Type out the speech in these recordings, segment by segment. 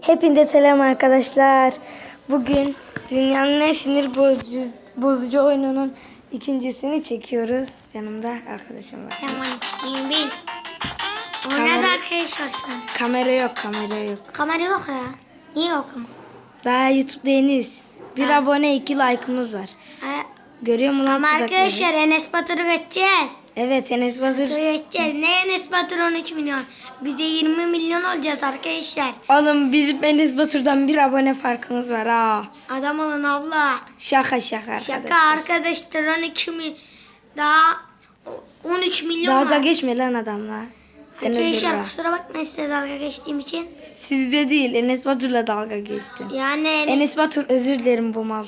Hepinize selam arkadaşlar. Bugün dünyanın en sinir bozucu, bozucu oyununun ikincisini çekiyoruz. Yanımda arkadaşım var. Tamam. Bin bin. Oynadı arkadaşlar. Kamera yok, kamera yok. Kamera yok ya. Niye yok ama? Daha YouTube'da yeniyiz. Bir abone, iki like'ımız var. Ha, Görüyor musun lan ama arkadaşlar Enes Batur'u geçeceğiz. Evet Enes Batur. Batur'u geçeceğiz. Ne Enes Batur 13 milyon. Bize 20 milyon olacağız arkadaşlar. Oğlum bizim Enes Batur'dan bir abone farkımız var ha. Adam olun abla. Şaka şaka arkadaşlar. Şaka arkadaşlar 12 mi? Daha 13 milyon Dalga var. geçme lan adamla. Sen Arkadaşlar kusura bakmayın size dalga geçtiğim için. Sizde değil Enes Batur'la dalga geçtim. Yani Enes, Enes Batur özür dilerim bu mal.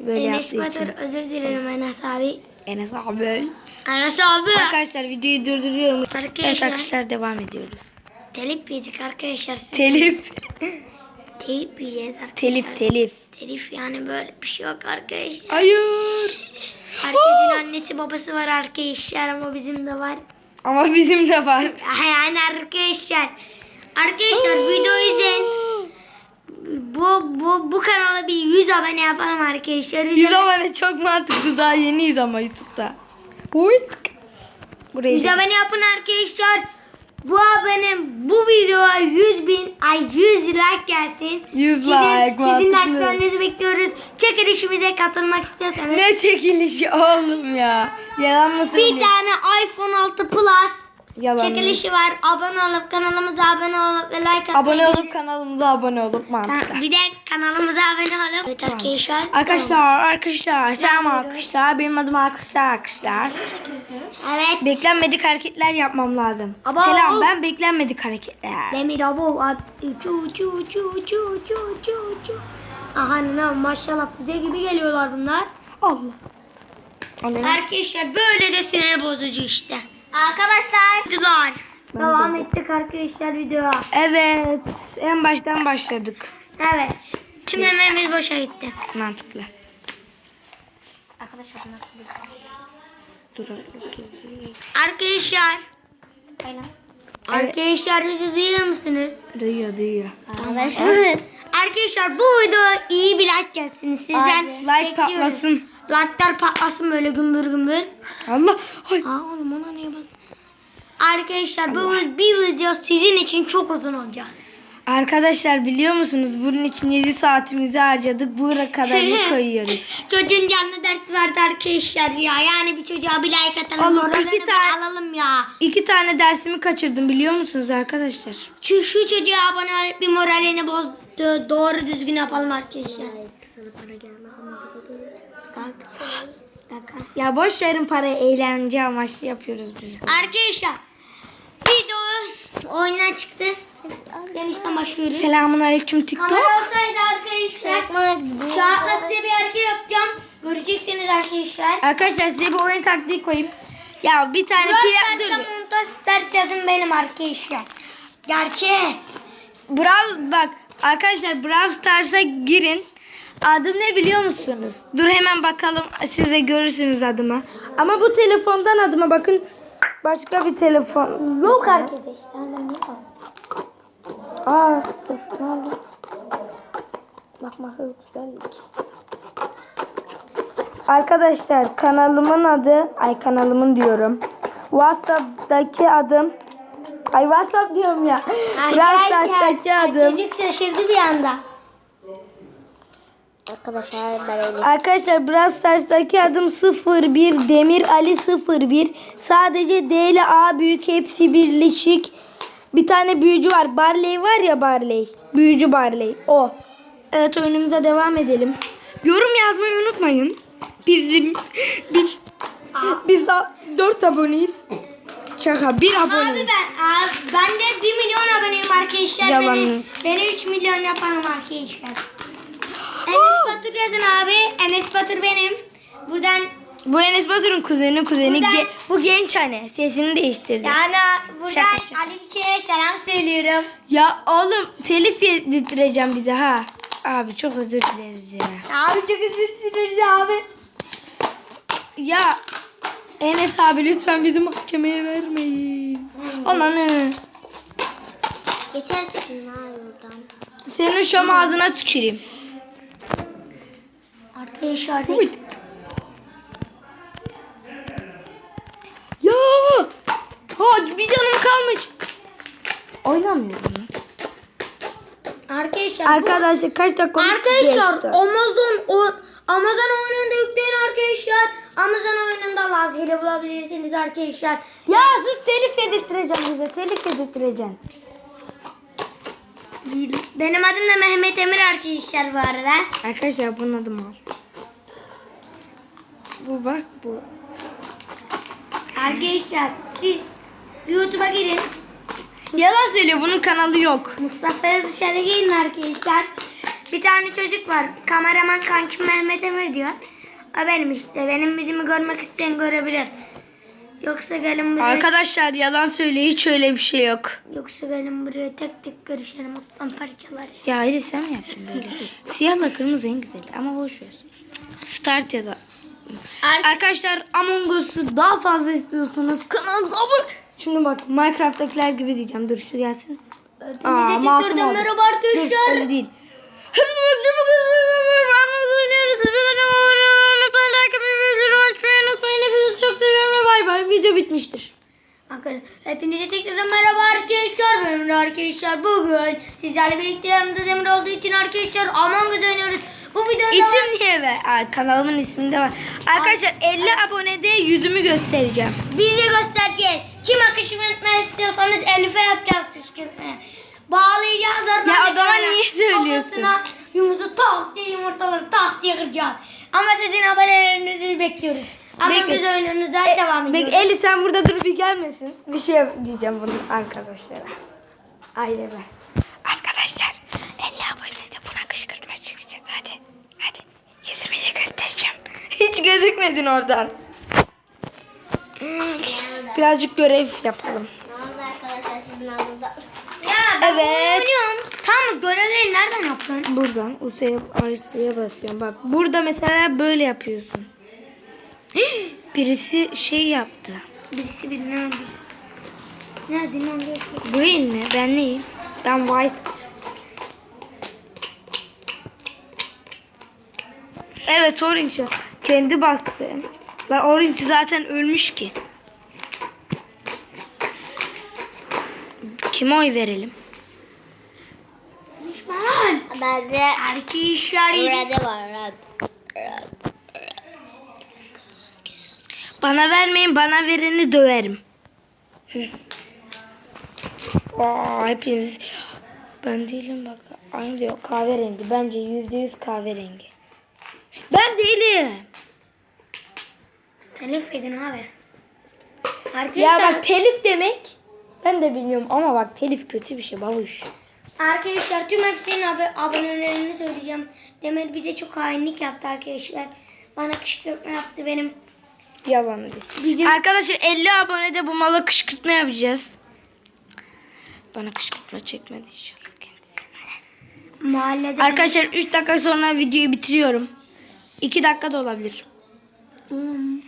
Böyle Enes Batur için. özür dilerim Enes abi. Enes abi. Enes abi. Arkadaşlar videoyu durduruyorum. Arkadaşlar. Evet arkadaşlar devam ediyoruz. Telif yedik arkadaşlar. Siz Telif. Telif yiyeceğiz arkadaşlar. Telif telif. Telif yani böyle bir şey yok arkadaşlar. Hayır. Herkesin annesi babası var arkadaşlar ama bizim de var. Ama bizim de var. Yani arkadaşlar. Arkadaşlar video izleyin. Bu, bu, bu kanala bir 100 abone yapalım arkadaşlar. 100 abone çok mantıklı daha yeniyiz ama YouTube'da. Uy. Burayı 100 abone yapın arkadaşlar. Bu abone bu videoya 100 bin ay 100 like gelsin. 100 Sizin, like sizin like'larınızı bekliyoruz. Çekilişimize katılmak istiyorsanız. Ne çekilişi oğlum ya. Yalan mı Bir tane iPhone 6 Plus Yalan. çekilişi var. Abone olup kanalımıza abone olup ve like atmayı. Abone olup kanalımıza abone olup mantıklı. Bir de kanalımıza abone olup. Evet arkadaşlar. Arkadaşlar, arkadaşlar, selam arkadaşlar. Benim adım arkadaşlar, arkadaşlar. Evet. Beklenmedik hareketler yapmam lazım. Abo. Selam, ben beklenmedik hareketler. Demir abo at. Uçu uçu uçu uçu uçu uçu uçu. Aha ne maşallah füze gibi geliyorlar bunlar. Allah. Arkadaşlar böyle de sinir bozucu işte. Arkadaşlar. Videolar. Devam ettik arkadaşlar videoya. Evet, en baştan başladık. Evet. Tüm emeğimiz boşa gitti. Mantıklı. Arkadaşlar Dur, dur, dur. Arkadaşlar. Arkadaşlar bizi duyuyor musunuz? Duyuyor, duyuyor. Arkadaşlar. Arkadaşlar bu videoya iyi bir like gelsin. Sizden Like bekliyoruz. patlasın. Like'lar patlasın böyle gümbür gümbür. Allah. Ay. Aa oğlum ona niye bak? Arkadaşlar bu bir video sizin için çok uzun olacak. Arkadaşlar biliyor musunuz bunun için 7 saatimizi harcadık. Buraya kadarını koyuyoruz. Çocuğun canlı dersi vardı arkadaşlar ya. Yani bir çocuğa bir like atalım. Oğlum, iki bir tane- alalım ya. İki tane dersimi kaçırdım biliyor musunuz arkadaşlar? Şu, şu çocuğa abone olup bir moralini boz do- doğru düzgün yapalım arkadaşlar. Sana para gelmez ama Ya boş verin parayı eğlence amaçlı yapıyoruz biz. Arkadaşlar video oyundan çıktı. Denizden başlıyoruz. Selamun aleyküm TikTok. Kamera olsaydı arkadaşlar. Kağıtla size bir hareket yapacağım. Göreceksiniz arkadaşlar. Arkadaşlar size bir oyun taktiği koyayım. Ya bir tane Stars'ta dur. montaj stars yazın benim arkadaşlar. Gerçek. Brawl bak arkadaşlar Brawl Stars'a girin. Adım ne biliyor musunuz? Dur hemen bakalım size görürsünüz adımı. Ama bu telefondan adıma bakın. Başka bir telefon. Yok arkadaşlar. Ben niye Aa dur ne oldu? Bakması güzellik. Arkadaşlar kanalımın adı, ay kanalımın diyorum. WhatsApp'taki adım, ay WhatsApp diyorum ya. Brawl Stars'taki adım. Çocuk şaşırdı bir anda. Arkadaşlar ben öyle. Arkadaşlar Brawl Stars'taki adım 01 Demir Ali 01. Sadece D ile A büyük hepsi birleşik. Bir tane büyücü var. Barley var ya Barley. Büyücü Barley. O. Evet oyunumuza devam edelim. Yorum yazmayı unutmayın. Bizim biz biz daha 4 aboneyiz. Şaka 1 Abi aboneyiz. ben, abi, ben de 1 milyon aboneyim arkadaşlar. Yalanınız. Beni, beni 3 milyon yaparım arkadaşlar. Enes Batur yazın abi. Enes Batur benim. Buradan Bu Enes Batur'un kuzeni kuzeni. Buradan- Ge- bu genç hani. Sesini değiştirdi. yani buradan Şaka, şaka. Ali Biçer'e selam söylüyorum. Ya oğlum telif yedireceğim bize ha. Abi çok özür dileriz ya. Abi çok özür dileriz abi. Ya Enes abi lütfen bizi mahkemeye vermeyin. Ananı. Geçer misin lan oradan? Senin şu an ağzına tüküreyim. Arkadaşlar Ya! Ha bir canım kalmış. Oynamıyorum. Arkadaşlar bu- Arkadaşlar kaç dakika olmuş? Arkadaşlar Geçti. Amazon o Amazon oyununda yükleyin arkadaşlar. Amazon oyununda lazıyla bulabilirsiniz arkadaşlar. Ya sus telif yedirttireceğim bize. Telif yedirttireceksin. Benim adım da Mehmet Emir arkadaşlar bu arada. Arkadaşlar bunun adı mal. Bu bak bu. Arkadaşlar siz YouTube'a girin. Yalan söylüyor bunun kanalı yok. Mustafa Yazıçar'a gelin arkadaşlar. Bir tane çocuk var. Kameraman kankim Mehmet Emir diyor. O benim işte. Benim yüzümü görmek isteyen görebilir. Yoksa gelin buraya. Arkadaşlar yalan söylüyor hiç öyle bir şey yok. Yoksa gelin buraya tek tek görüşelim aslan parçaları. Ya hayır sen mi yaptın böyle? Siyahla kırmızı en güzeli ama boş ver. Start ya da. Arkadaşlar Among Us'u daha fazla istiyorsanız kanalımıza abone. Şimdi bak Minecraft'takiler gibi diyeceğim. Dur şu gelsin. Aa, masum oldu. merhaba Dur arkadaşlar. öyle değil. Video bitmiştir. Bakın hepinize tekrardan merhaba arkadaşlar. Benim arkadaşlar bugün sizlerle birlikte yanımda Demir olduğu için arkadaşlar Among Us oynuyoruz. Bu videoda İsim niye be? Aa, kanalımın isminde var. Arkadaşlar 50 abonede yüzümü göstereceğim. bize göstereceğiz. Kim akışırtma istiyorsanız Elif'e yapacağız kışkırtma. Bağlayacağız oradan. Ya adama tane niye söylüyorsun? Yumruğu tak diye yumurtaları tak diye kıracağız. Ama sizin abonelerinizi bekliyoruz. Ama Bekle. biz oyunumuza devam Bek ediyoruz. Eli sen burada dur bir gelmesin. Bir şey diyeceğim bunun arkadaşlara. Aileme. Arkadaşlar 50 abonede buna kışkırtma çıkacak. Hadi. Hadi. Yüzümü göstereceğim. Hiç gözükmedin oradan. Birazcık görev yapalım. Ya ben Evet. oynuyorum. Tamam görevleri nereden yaptın? Buradan Usa'ya basıyorum. Bak burada mesela böyle yapıyorsun. Birisi şey yaptı. Birisi birini öldürdü. Nerede ne oluyor? Green mi? Ben neyim? Ben white. Evet orange. Kendi bastı. Lan orange zaten ölmüş ki. Kime oy verelim? Düşman. Bende Arkadaşlar. burada var. Red. Bana vermeyin bana vereni döverim. Aa, hepiniz ben değilim bak. Aynı diyor kahverengi. Bence yüzde yüz kahverengi. Ben değilim. Telif edin abi. Ya Arkadaşlar, bak telif demek ben de bilmiyorum ama bak telif kötü bir şey babuş. arkadaşlar tüm hepsinin ab- abonelerini söyleyeceğim. Demir bize çok hainlik yaptı arkadaşlar. Bana kışkırtma yaptı benim. Yalan değil. Bizim Arkadaşlar 50 abonede bu mala kışkırtma yapacağız. Bana kışkırtma çekmedi inşallah kendisi. mahallede... Arkadaşlar 3 dakika sonra videoyu bitiriyorum. 2 dakika da olabilir. Hmm,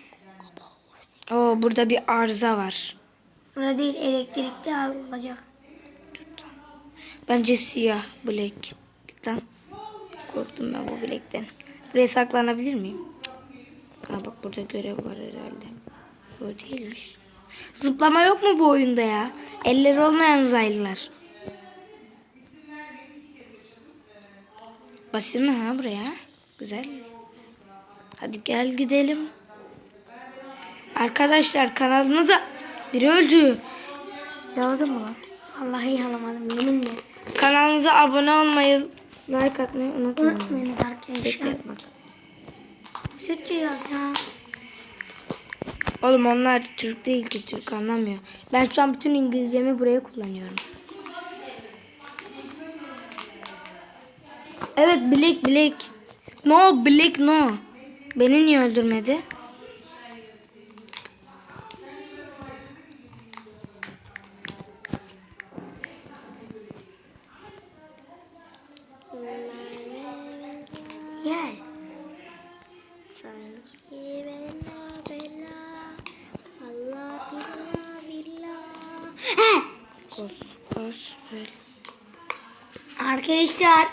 Oo burada bir arıza var. Burada değil elektrikli abi olacak. Bence siyah black. Git lan. Korktum ben bu black'ten. Buraya saklanabilir miyim? Ha bak burada görev var herhalde. O değilmiş. Zıplama yok mu bu oyunda ya? Elleri olmayan uzaylılar. Basayım mı ha buraya? Güzel. Hadi gel gidelim. Arkadaşlar kanalımıza biri öldü. Yaladı mı lan? Vallahi yalamadım yeminle. Kanalımıza abone olmayı, like atmayı unutmayın. Unutmayın Bekle arkadaşlar. bak. Süt yaz ya. Oğlum onlar Türk değil ki Türk anlamıyor. Ben şu an bütün İngilizcemi buraya kullanıyorum. Evet Black Black. No Black no. Beni niye öldürmedi? Arkadaşlar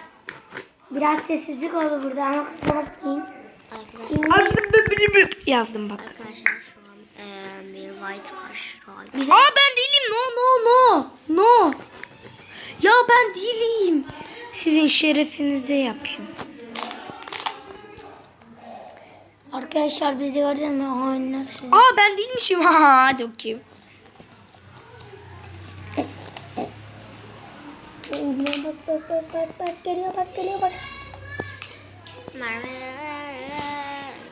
biraz sessizlik oldu burada ama kusura bakmayın. Arkadaşlar, Yazdım bak. arkadaşlar şu an eee, bir white var şu an. Aa ben değilim. No no no. No. Ya ben değilim. Sizin şerefinize yapayım. Arkadaşlar bizi gördün mü? Oyunlar siz. Aa ben değilmişim. Ha, hadi bakayım. Bak bak bak bak bak geliyor bak geliyor bak.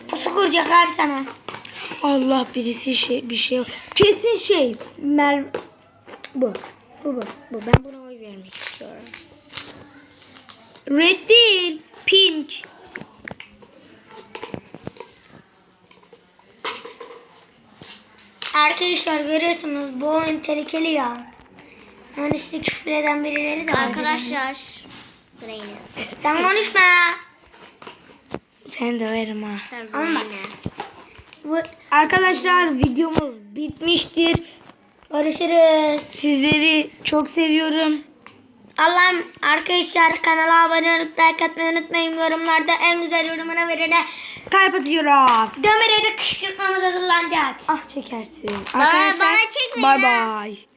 Pusu kuracak abi sana. Allah birisi şey bir şey kesin şey Mer bu bu bu bu ben buna oy vermek istiyorum. Red değil pink. Arkadaşlar görüyorsunuz bu oyun tehlikeli ya. Yani size küfür eden birileri de var. Arkadaşlar. Greyne. Sen konuşma. Sen de verim ha. Ama. Bu, Arkadaşlar videomuz bitmiştir. görüşürüz. Sizleri çok seviyorum. Allah'ım arkadaşlar kanala abone olup like atmayı unutmayın. Yorumlarda en güzel yorumuna verene Kalp atıyorum. Dömer'e de kışkırtmamız hazırlanacak. Ah çekersin. bana Arkadaşlar çekmeyin bye bye.